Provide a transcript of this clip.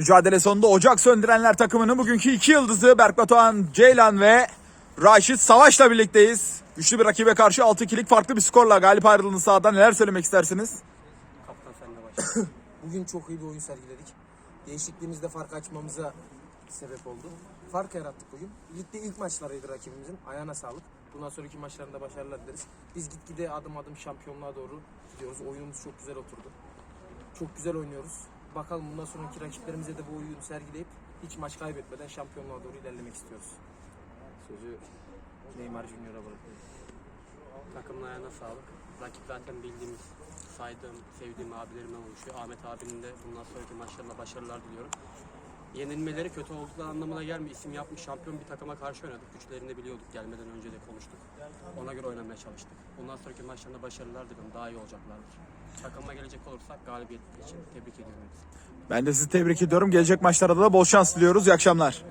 Mücadele sonunda Ocak Söndürenler takımının bugünkü iki yıldızı Berk Batuhan Ceylan ve Raşit Savaş'la birlikteyiz. Güçlü bir rakibe karşı 6-2'lik farklı bir skorla galip ayrıldığınız sahada neler söylemek istersiniz? Kaptan senle başla. Bugün çok iyi bir oyun sergiledik. Değişikliğimizde fark açmamıza sebep oldu. Fark yarattık bugün. Ligde ilk maçlarıydı rakibimizin. Ayağına sağlık. Bundan sonraki maçlarında başarılar dileriz. Biz gitgide adım adım şampiyonluğa doğru gidiyoruz. Oyunumuz çok güzel oturdu. Çok güzel oynuyoruz. Bakalım bundan sonraki rakiplerimize de bu oyunu sergileyip hiç maç kaybetmeden şampiyonluğa doğru ilerlemek istiyoruz. Sözü Neymar Junior'a bırakıyorum. Takımın ayağına sağlık. Rakip zaten bildiğimiz, saydığım, sevdiğim abilerimden oluşuyor. Ahmet abinin de bundan sonraki maçlarında başarılar diliyorum. Yenilmeleri kötü oldukları anlamına gelmiyor. İsim yapmış şampiyon bir takıma karşı oynadık. Güçlerini de biliyorduk. Gelmeden önce de konuştuk. Ona göre oynamaya çalıştık. Bundan sonraki maçlarında başarılar diliyorum. Daha iyi olacaklardır. Takıma gelecek olursak galibiyet için tebrik ediyorum. Ben de sizi tebrik ediyorum. Gelecek maçlarda da bol şans diliyoruz. İyi akşamlar.